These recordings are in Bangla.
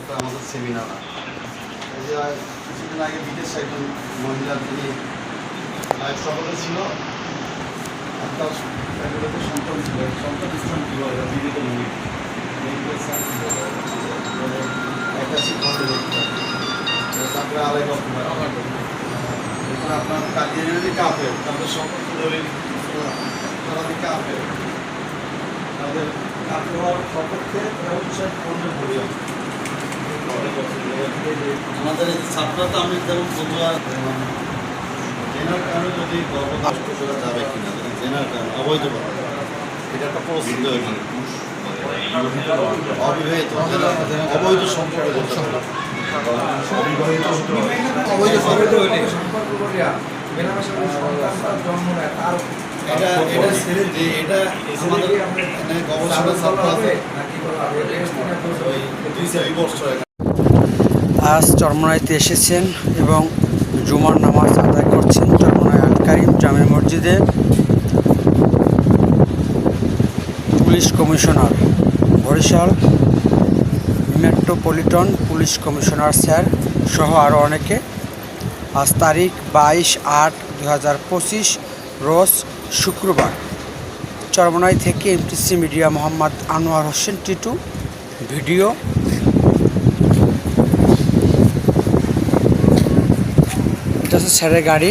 একটা আমাদের সেমিনার এই যে কিছুদিন আগে বিদেশ একজন মহিলা তিনি লাইফ সফলে ছিল। একটা সন্তান ছিল। সন্তান স্থান ছিল জীবিত নদী একাশি ঘণ্টা তারপরে আড়াই বছর এখানে আপনার কাজিয়ারি কাপে, তাদের সম্পর্ক দলিল তারা দিকে কাপে, তাদের কাপে হওয়ার সপক্ষে ব্যবসায় পণ্য পরিবার আমাদের এই ছাত্রটা আমি যেমন বন্ধুরা জেনার কারণে যদি গর্ভধাষ্ট করা যাবে কিনা যদি জেনার কারণে অবৈধ এটা একটা প্রসিদ্ধ এখানে অবিবাহিত অবৈধ সম্পর্কে অবৈধ সম্পর্ক এটা এটা ছেড়ে যে এটা আমাদের গবেষণা ছাত্র আছে। দুই চার বছর আজ চরমনাইতে এসেছেন এবং জুমার নামাজ আদায় করছেন চরমনাই আল কারিম জামে মসজিদে police commissioner. Barishal metropolitan police commissioner sir সহ আরও অনেকে। আজ তারিখ বাইশ আট দু রোজ শুক্রবার। চরমনাই থেকে MTC media Mohammad Anwar Hossain Titu. Video এটা হচ্ছে স্যারের গাড়ি।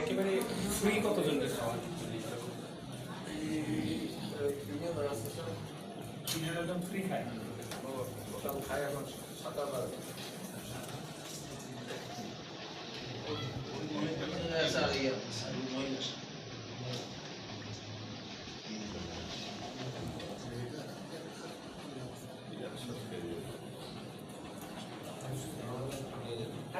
একেবারে ফ্রি কতজনকে খাওয়ান ফ্রি খায়। খায় এখন সাত আট বার।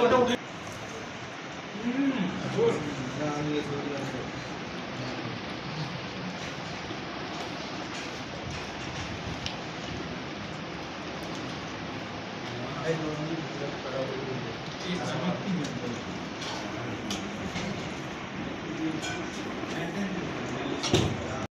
ওটা উঠে হুম আমি Thank you.